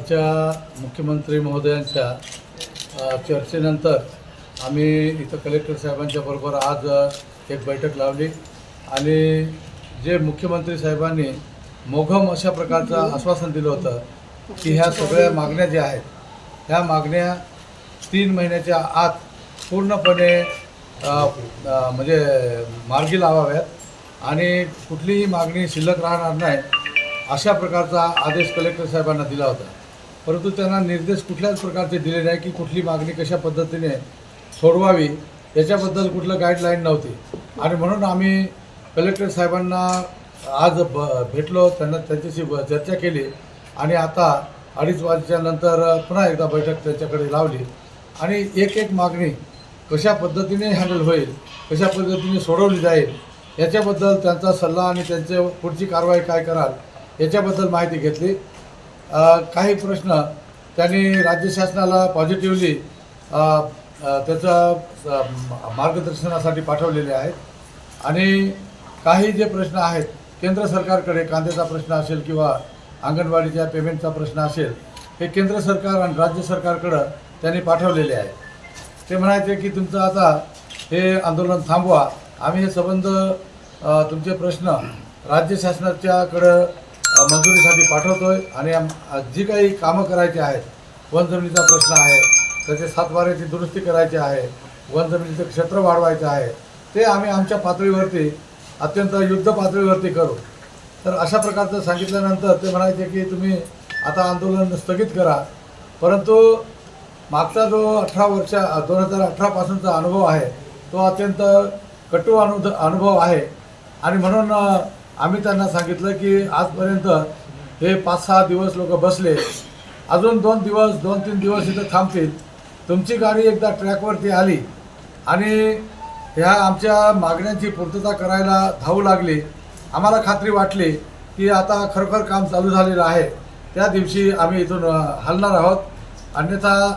कालच्या मुख्यमंत्री महोदयांच्या चर्चेनंतर आम्ही इथं कलेक्टर साहेबांच्या बरोबर आज एक बैठक लावली. आणि जे मुख्यमंत्री साहेबांनी मोघम अशा प्रकारचं आश्वासन दिलं होतं की ह्या सगळ्या मागण्या ज्या आहेत ह्या मागण्या तीन महिन्याच्या आत पूर्णपणे म्हणजे मार्गी लावाव्यात. आणि कुठलीही मागणी शिल्लक राहणार नाही अशा प्रकारचा आदेश कलेक्टर साहेबांना दिला होता. परंतु त्यांना निर्देश कुठल्याच प्रकारचे दिले नाही की कुठली मागणी कशा पद्धतीने सोडवावी याच्याबद्दल कुठलं गाईडलाईन नव्हती. आणि म्हणून आम्ही कलेक्टर साहेबांना आज ब भेटलो त्यांना त्यांच्याशी चर्चा केली. आणि आता अडीच वाजेच्या नंतर पुन्हा एकदा बैठक त्यांच्याकडे लावली. आणि एक एक मागणी कशा पद्धतीने हँडल होईल कशा पद्धतीने सोडवली जाईल याच्याबद्दल त्यांचा सल्ला आणि त्यांचे पुढची कारवाई काय कराल याच्याबद्दल माहिती घेतली. काही प्रश्न. त्यांनी राज्य शासनाला पॉझिटिव्हली त्याचं मार्गदर्शनासाठी पाठवलेले आहेत. आणि काही जे प्रश्न आहेत केंद्र सरकारकडे कांद्याचा प्रश्न असेल किंवा अंगणवाडीच्या पेमेंटचा प्रश्न असेल हे केंद्र सरकार आणि राज्य सरकारकडं त्यांनी पाठवलेले आहे ते म्हणायचे की तुमचं आता हे आंदोलन थांबवा. आम्ही हे संबंध तुमचे प्रश्न राज्य शासनाच्याकडं मंजुरीसाठी पाठवतोय आणि जी काही कामं करायची आहेत वन जमिनीचा प्रश्न आहे त्याचे सातबाऱ्याची दुरुस्ती करायची आहे वन जमिनीचं क्षेत्र वाढवायचं आहे ते आम्ही आमच्या पातळीवरती अत्यंत युद्ध पातळीवरती करू. तर अशा प्रकारचं सांगितल्यानंतर ते म्हणायचे की तुम्ही आता आंदोलन स्थगित करा. परंतु मागचा जो अठरा वर्ष दोन हजार अठरापासूनचा अनुभव आहे तो अत्यंत कटू अनु अनुभव आहे. आणि म्हणून आम्ही त्यांना सांगितलं की आजपर्यंत हे पाच सहा दिवस लोक बसले. अजून दोन दिवस दोन तीन दिवस इथं थांबतील. तुमची गाडी एकदा ट्रॅकवरती आली आणि ह्या आमच्या मागण्यांची पूर्तता करायला धावू लागली. आम्हाला खात्री वाटली की आता खरोखर काम चालू झालेलं आहे. त्या दिवशी आम्ही इथून हलणार आहोत. अन्यथा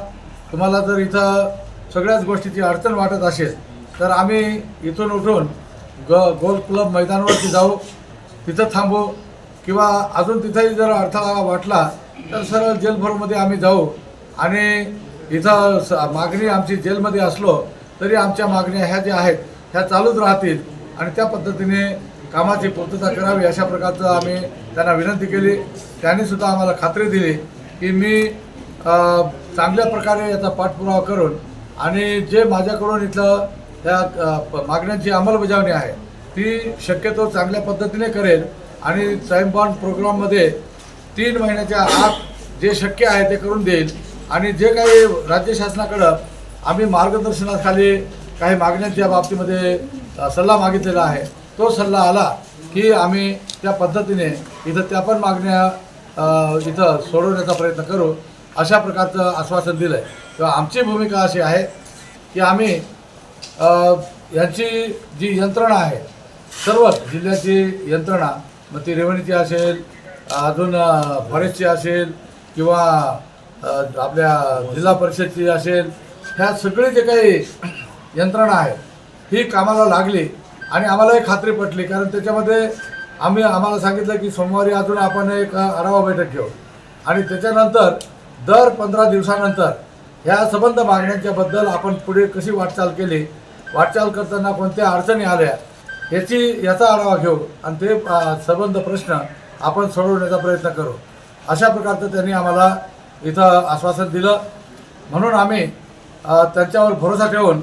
तुम्हाला जर इथं सगळ्याच गोष्टीची अडचण वाटत असेल तर आम्ही इथून उठून ग गोल क्लब मैदानावरती जाऊ. तिथं थांबू किंवा अजून तिथंही जर अडथळा वाटला तर सरळ जेलभरमध्ये आम्ही जाऊ. आणि इथं स मागणी आमची जेलमध्ये असलो तरी आमच्या मागण्या ह्या ज्या आहेत ह्या चालूच राहतील. आणि त्या पद्धतीने कामाची पूर्तता करावी अशा प्रकारचं आम्ही त्यांना विनंती केली. त्यांनीसुद्धा आम्हाला खात्री दिली की मी चांगल्या प्रकारे याचा पाठपुरावा करून आणि जे माझ्याकडून इथलं त्या मागण्यांची अंमलबजावणी आहे ती शक्यतो चांगल्या पद्धतीने करेल. आणि टाईम बॉन्ड प्रोग्राममध्ये तीन महिन्याच्या आत जे शक्य आहे ते करून देईल. आणि जे काही राज्य शासनाकडं आम्ही मार्गदर्शनाखाली काही मागण्यांच्या बाबतीमध्ये सल्ला मागितलेला आहे. तो सल्ला आला की आम्ही त्या पद्धतीने इथं त्या पण मागण्या इथं सोडवण्याचा प्रयत्न करू. अशा प्रकारचं आश्वासन दिलं आहे किंवा आमची भूमिका अशी आहे की आम्ही यांची जी यंत्रणा आहे सर्व जिल्ह्याची यंत्रणा मग ती रेव्हन्यूची असेल अजून फॉरेस्टची असेल किंवा आपल्या जिल्हा परिषदची असेल ह्या सगळे जे काही यंत्रणा आहे ही कामाला लागली आणि आम्हालाही खात्री पटली. कारण त्याच्यामध्ये आम्ही आम्हाला सांगितलं की सोमवारी अजून आपण एक आढावा बैठक घेऊ. आणि त्याच्यानंतर दर पंधरा दिवसानंतर ह्या संबंध मागण्यांच्याबद्दल आपण पुढे कशी वाटचाल केली वाटचाल करताना कोणत्या अडचणी आल्या याची याचा आढावा घेऊ. आणि ते संबंध प्रश्न आपण सोडवण्याचा प्रयत्न करू. अशा प्रकारचं त्यांनी आम्हाला इथं आश्वासन दिलं. म्हणून आम्ही त्यांच्यावर भरोसा ठेवून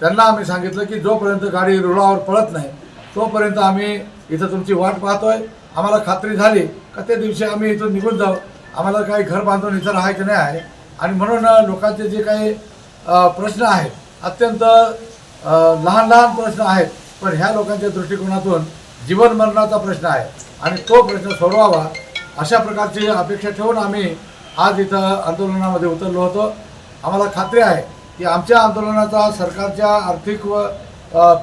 त्यांना आम्ही सांगितलं की जोपर्यंत गाडी रुळावर पळत नाही तोपर्यंत आम्ही इथं तुमची वाट पाहतोय. आम्हाला खात्री झाली का त्या दिवशी आम्ही इथून निघून जाऊ. आम्हाला काही घर बांधून इथं राहायचं नाही आहे. आणि म्हणून लोकांचे जे काही प्रश्न आहेत अत्यंत लहान लहान प्रश्न आहेत पण ह्या लोकांच्या दृष्टिकोनातून जीवन मरणाचा प्रश्न आहे. आणि तो प्रश्न सोडवावा अशा प्रकारची अपेक्षा ठेवून आम्ही आज इथं आंदोलनामध्ये उतरलो होतो. आम्हाला खात्री आहे की आमच्या आंदोलनाचा सरकारच्या आर्थिक व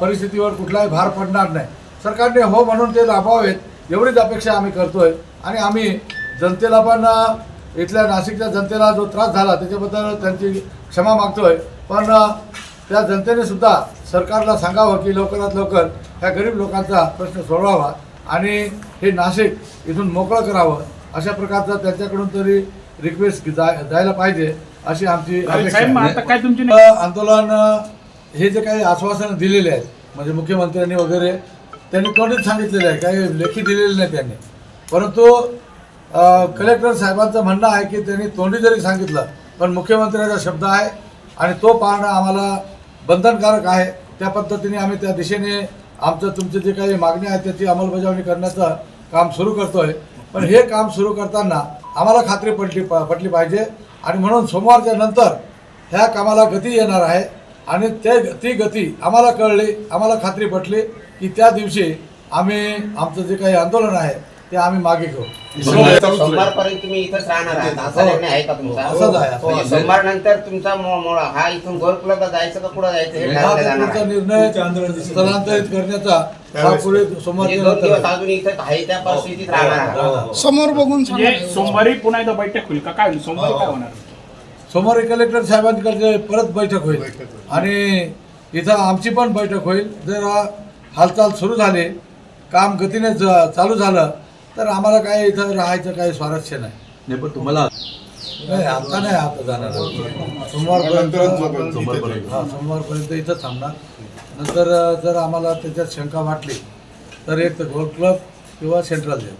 परिस्थितीवर कुठलाही भार पडणार नाही. सरकारने हो म्हणून ते लाभावेत एवढीच अपेक्षा आम्ही करतोय. आणि आम्ही जनतेला पण इथल्या नाशिकच्या जनतेला जो त्रास झाला त्याच्याबद्दल त्यांची क्षमा मागतोय. पण त्या जनतेने सुद्धा सरकारला सांगावं की लवकरात लवकर ह्या गरीब लोकांचा प्रश्न सोडवावा आणि हे नाशिक इथून मोकळं करावं अशा प्रकारचं त्यांच्याकडून तरी रिक्वेस्ट जायला पाहिजे अशी आमची आंदोलन हे जे काही आश्वासनं दिलेले आहेत म्हणजे मुख्यमंत्र्यांनी वगैरे त्यांनी तोंडीच सांगितलेलं आहे काही लेखी दिलेले नाही त्यांनी. परंतु कलेक्टर साहेबांचं म्हणणं आहे की त्यांनी तोंडी जरी सांगितलं पण मुख्यमंत्र्याचा शब्द आहे आणि तो पाळणं आम्हाला बंधनकारक आहे. त्या पद्धतीने आम्ही त्या दिशेने आमचं तुमचे जे काही मागणी आहे त्याची अंमलबजावणी करण्याचं काम सुरू करतोय. पण हे काम सुरू करताना आम्हाला खात्री पटली प- पटली पाहिजे. आणि म्हणून सोमवारच्या नंतर ह्या कामाला गती येणार आहे. आणि ते ती गती आम्हाला कळली आम्हाला खात्री पटली की त्या दिवशी आम्ही आमचं जे काही आंदोलन आहे ते आम्ही मागे घेऊ. सोमवारपर्यंत तुम्ही इथंच राहणार आहात. असा हो. निर्णय आहे का तुमचा? आहे, असंच म्हणजे. सोमवार नंतर तुमचा मो- मोळा हा इथून गोरकुलाला जायचं का पुढे जायचं हे हा ठरवलं पुढचा. निर्णय स्थलांतरित करण्याचा हा पुढे म्हणजे सोमवारच्या दोन दिवस नंतर अजून इथं आहे त्या परिस्थितीत राहणार आहात समोर बघून म्हणजे सांगा. सोमवारी पुन्हा एकदा बैठक होईल का? काय होईल? सोमवारी काय होणार? सोमवारी कलेक्टर साहेबांकडे परत बैठक होईल. आणि इथं आमची पण बैठक होईल. जर हालचाल सुरू झाली काम गतीने ज- चालू झालं तर आम्हाला काय इथं राहायचं काही स्वारस्य नाही. नाही पण तुम्हाला नाही आता नाही आता जाणार. सोमवारपर्यंत हा सोमवारपर्यंत इथं थांबणार. नंतर अ, जर आम्हाला त्याच्यात शंका वाटली तर एक तर गोल्ड क्लब किंवा सेंट्रल जेल